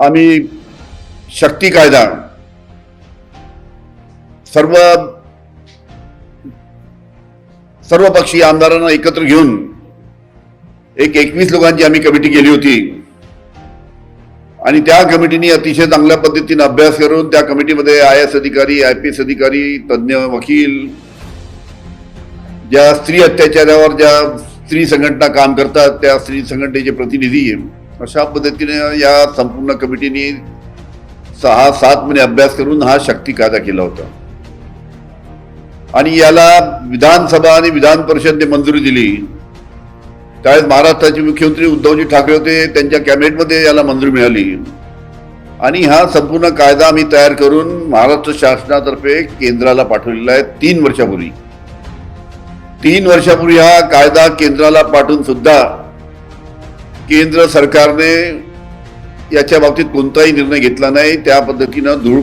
आम्ही शक्ती कायदा सर्व सर्व पक्षीय आमदारांना एकत्र घेऊन एक एकवीस लोकांची आम्ही कमिटी केली होती. आणि त्या कमिटीने अतिशय चांगल्या पद्धतीने अभ्यास करून त्या कमिटीमध्ये आय एस अधिकारी आय पी एस अधिकारी तज्ज्ञ वकील ज्या स्त्री अत्याचारावर ज्या स्त्री संघटना काम करतात त्या स्त्री संघटनेचे प्रतिनिधी अशा पद्धतीने या संपूर्ण कमिटीने सहा सात महिने अभ्यास करून हा शक्ती कायदा केला होता. आणि याला विधानसभा आणि विधान परिषदने मंजुरी दिली. त्यावेळेस महाराष्ट्राचे मुख्यमंत्री उद्धवजी ठाकरे होते त्यांच्या कॅबिनेटमध्ये याला मंजुरी मिळाली. आणि हा संपूर्ण कायदा आम्ही तयार करून महाराष्ट्र शासनातर्फे केंद्राला पाठवलेला आहे तीन वर्षापूर्वी. तीन वर्षापूर्वी हा कायदा केंद्राला पाठवून सुद्धा केंद्र सरकारने याच्या बाबतीत कोणताही निर्णय घेतला नाही. त्या पद्धतीनं धूळ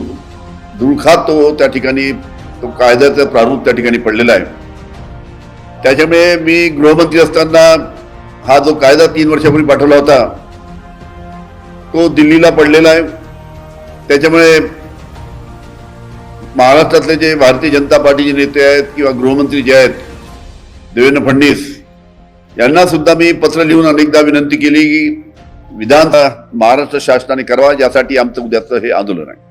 धुळखात तो त्या ठिकाणी तो कायद्याचं प्रारूप त्या ठिकाणी पडलेला आहे. त्याच्यामुळे मी गृहमंत्री असताना हा जो कायदा तीन वर्षापूर्वी पाठवला होता तो दिल्लीला पडलेला आहे. त्याच्यामुळे महाराष्ट्रातले जे भारतीय जनता पार्टीचे नेते आहेत किंवा गृहमंत्री जे आहेत देवेंद्र फडणवीस यांना सुद्धा मी पत्र लिहून अनेकदा विनंती केली की विधान महाराष्ट्र शासनाने करावा यासाठी आमचं उद्याचं हे आंदोलन आहे.